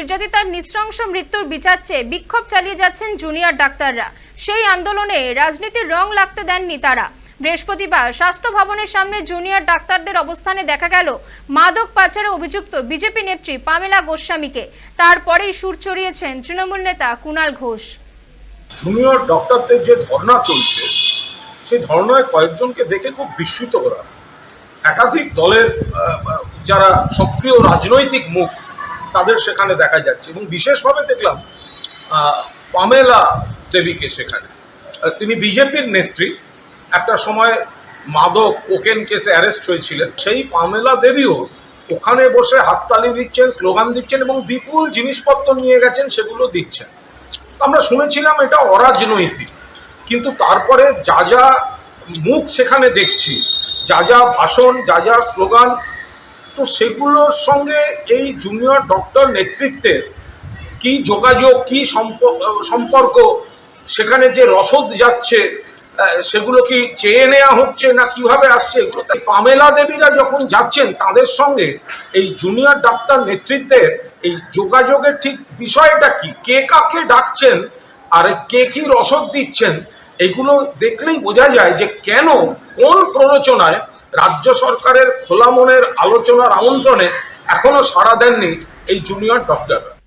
নির্যাতিতার নৃশংস মৃত্যুর বিচার চেয়ে বিক্ষোভ চালিয়ে যাচ্ছেন জুনিয়র ডাক্তাররা। সেই আন্দোলনে রাজনীতির রং লাগতে দেননি তারা। বৃহস্পতিবার স্বাস্থ্য ভবনের সামনে জুনিয়র ডাক্তারদের অবস্থানে দেখা গেল মাদক পাচারে অভিযুক্ত বিজেপি নেত্রী পামেলা গোস্বামীকে। তারপরেই সুর চড়িয়েছেন তৃণমূল নেতা কুণাল ঘোষ। জুনিয়র ডক্টরদের যে ধর্ণা চলছে, সেই ধর্ণায় কয়েকজনকে দেখে খুব বিস্মিত করা। একাধিক দলের যারা সক্রিয় রাজনৈতিক মুখ তাদের সেখানে দেখা যাচ্ছে। এবং বিশেষভাবে দেখলাম পামেলা দেবীকে সেখানে। তিনি বিজেপির নেত্রী। একটা সময় মাদক, কোকেন কেসে অ্যারেস্ট হয়েছিলেন। সেই পামেলা দেবীও ওখানে বসে হাততালি দিচ্ছেন, স্লোগান দিচ্ছেন এবং বিপুল জিনিসপত্র নিয়ে গেছেন, সেগুলো দিচ্ছেন। আমরা শুনেছিলাম এটা অরাজনৈতিক। কিন্তু তারপরে যা যা মুখ সেখানে দেখছি, যা যা ভাষণ, যা যা স্লোগান তো সেগুলোর সঙ্গে এই জুনিয়র ডক্টর নেতৃত্বের কি যোগাযোগ, কি সম্পর্ক সেখানে যে রসদ যাচ্ছে সেগুলো কি চেয়ে নেওয়া হচ্ছে না কীভাবে আসছে? পামেলা দেবীরা যখন যাচ্ছেন, তাদের সঙ্গে এই জুনিয়র ডাক্তার নেতৃত্বের এই যোগাযোগের ঠিক বিষয়টা কি? কে কাকে ডাকছেন আর কে কি রসদ দিচ্ছেন, এগুলো দেখলেই বোঝা যায় যে কেন, কোন প্ররোচনায় রাজ্য সরকারের খোলা মনের আলোচনার আমন্ত্রণে এখনও সাড়া দেননি এই জুনিয়র ডক্টররা